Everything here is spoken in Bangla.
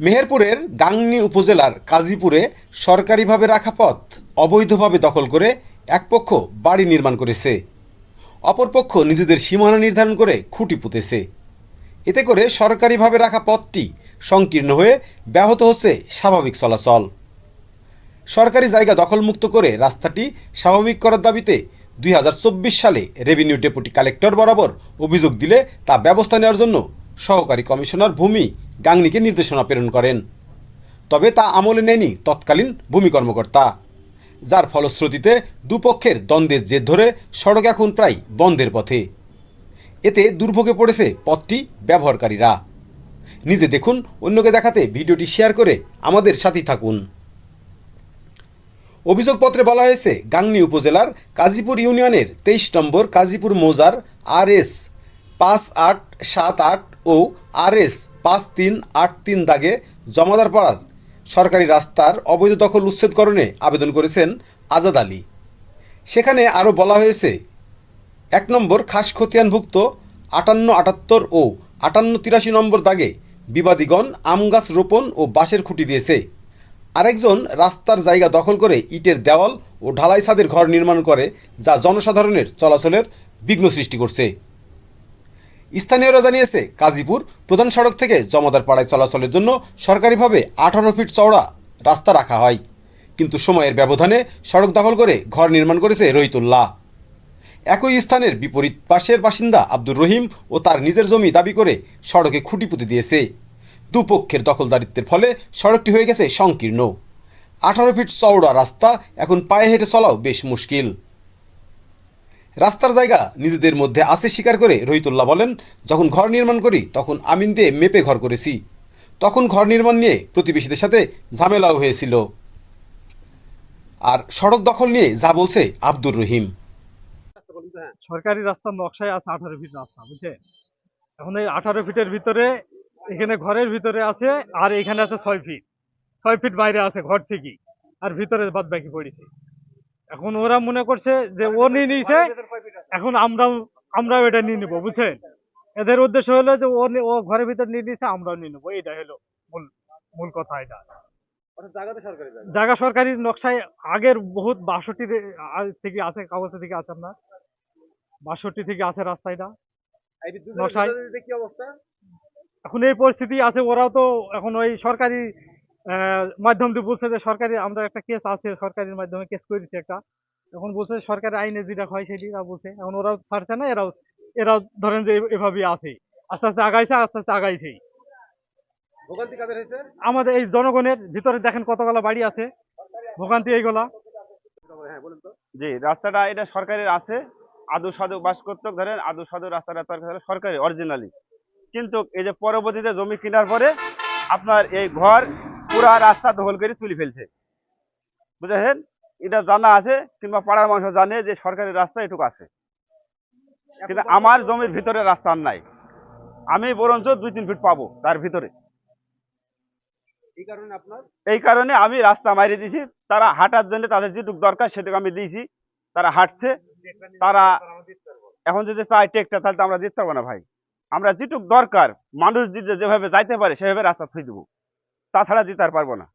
মেহেরপুরের গাংনী উপজেলার কাজীপুরে সরকারিভাবে রাখা পথ অবৈধভাবে দখল করে এক পক্ষ বাড়ি নির্মাণ করেছে। অপরপক্ষ নিজেদের সীমানা নির্ধারণ করে খুঁটি পুঁতেছে। এতে করে সরকারিভাবে রাখা পথটি সংকীর্ণ হয়ে ব্যাহত হচ্ছে স্বাভাবিক চলাচল। সরকারি জায়গা দখলমুক্ত করে রাস্তাটি স্বাভাবিক করার দাবিতে দুই হাজার চব্বিশ সালে রেভিনিউ ডেপুটি কালেক্টর বরাবর অভিযোগ দিলে তা ব্যবস্থা নেওয়ার জন্য সহকারী কমিশনার ভূমি গাংনীকে নির্দেশনা প্রেরণ করেন। তবে তা আমলে নেয়নি তৎকালীন ভূমি কর্মকর্তা, যার ফলশ্রুতিতে দুপক্ষের দ্বন্দ্বের জের ধরে সড়ক এখন প্রায় বন্ধের পথে। এতে দুর্ভোগে পড়েছে পথটি ব্যবহারকারীরা। নিজে দেখুন, অন্যকে দেখাতে ভিডিওটি শেয়ার করে আমাদের সাথেই থাকুন। অভিযোগপত্রে বলা হয়েছে, গাংনী উপজেলার কাজীপুর ইউনিয়নের তেইশ নম্বর কাজীপুর মৌজার আর এস পাঁচ আট সাত আট ও আর এস পাঁচ তিন আট তিন দাগে জমাদার পাড়ার সরকারি রাস্তার অবৈধ দখল উচ্ছেদকরণে আবেদন করেছেন আজাদ আলী। সেখানে আরও বলা হয়েছে, এক নম্বর খাস খতিয়ানভুক্ত আটান্ন আটাত্তর ও আটান্ন তিরাশি নম্বর দাগে বিবাদীগণ আম গাছ রোপণ ও বাঁশের খুঁটি দিয়েছে। আরেকজন রাস্তার জায়গা দখল করে ইটের দেওয়াল ও ঢালাই ছাদের ঘর নির্মাণ করে, যা জনসাধারণের চলাচলের বিঘ্ন সৃষ্টি করছে। স্থানীয়রা জানিয়েছে কাজীপুর প্রধান সড়ক থেকে জমাদার পাড়ায় চলাচলের জন্য সরকারিভাবে আঠারো ফিট চওড়া রাস্তা রাখা হয়। কিন্তু সময়ের ব্যবধানে সড়ক দখল করে ঘর নির্মাণ করেছে রহিতুল্লাহ। একই স্থানের বিপরীত পাশের বাসিন্দা আব্দুর রহিম ও তার নিজের জমি দাবি করে সড়কে খুঁটি পুঁতে দিয়েছে। দুপক্ষের দখলদারিত্বের ফলে সড়কটি হয়ে গেছে সংকীর্ণ। আঠারো ফিট চওড়া রাস্তা এখন পায়ে হেঁটে চলাও বেশ মুশকিল। রাস্তার জায়গা নিজেদের মধ্যে আছে স্বীকার করে রহিতুল্লাহ বলেন, যখন ঘর নির্মাণ করি, তখন আমিন দিয়ে মেপে ঘর করেছি। তখন ঘর নির্মাণ নিয়ে প্রতিবেশীদের সাথে ঝামেলাও হয়েছিল। আর সড়ক দখল নিয়ে যা বলছে আব্দুর রহিম। সরকারি রাস্তার নকশায় আছে আঠারো ফিট রাস্তা, বুঝছেন? এখন এই আঠারো ফিটের ভিতরে, এখানে ঘরের ভিতরে আছে, আর এখানে আছে ছয় ফিট। ছয় ফিট বাইরে আছে ঘর থেকে আর ভিতরে বাদ বাকি পড়েছে। এখন ওরা মনে করছে যে ও নিয়ে নিয়েছে এখন আমরাও আমরাও এটা নিয়ে নেব বুঝছেন? এদের উদ্দেশ্য হলো যে ও ও ঘরের ভিতর নিয়ে নিয়েছে আমরাও নিয়ে নেব এটা হলো মূল মূল কথা এটা। জায়গা। সরকারি নকশায় আগের বহুত বাষট্টি থেকে আছে কাগজ থেকে আছে আপনার বাষট্টি থেকে আছে রাস্তা এটা। নকশায়। এখন এই পরিস্থিতি আছে ওরাও তো এখন ওই সরকারি মাধ্যম দিয়ে বলছে যে সরকারি আমাদের একটা কেস আছে সরকারের মাধ্যমে কেস করেছি একটা। এখন বলছে সরকারি আইনে যেটা হয় সেটি বলছে। এখন ওরাও ছাড়ছে না এরাও এরাও ধরেন যে এভাবেই আছে। আস্তে আস্তে আগাইছে আস্তে আস্তে আগাইছে আমাদের এই জনগণের ভিতরে দেখেন কতগুলা বাড়ি আছে। ভোগান্তি এইগুলা। জি রাস্তাটা এটা সরকারের আছে। আদু সাধু বাস করতে ধরেন আদু সাধু রাস্তাটা তার সরকারি অরিজিনালি কিন্তু এই যে পরবর্তীতে জমি কেনার পরে আপনার এই ঘর পুরা রাস্তা দখল করে তুলে ফেলছে। বুঝেছেন? এটা জানা আছে কিংবা পাড়ার মানুষ জানে যে সরকারি রাস্তা এটুকু আছে। কিন্তু আমার জমির ভিতরে রাস্তা নাই। আমি বরঞ্চ দুই তিন ফিট পাবো তার ভিতরে। এই কারণে আমি রাস্তা মারিয়ে দিয়েছি। তারা হাঁটার জন্য তাদের যেটুকু দরকার সেটুকু আমি দিয়েছি। তারা হাঁটছে। তারা এখন যদি চাই টেকটা তাহলে তো আমরা দিতে পারব না ভাই। আমরা যেটুক দরকার মানুষ যদি যেভাবে যাইতে পারে সেভাবে রাস্তা থুই দেবো। তাছাড়া দিতে আর পারব না।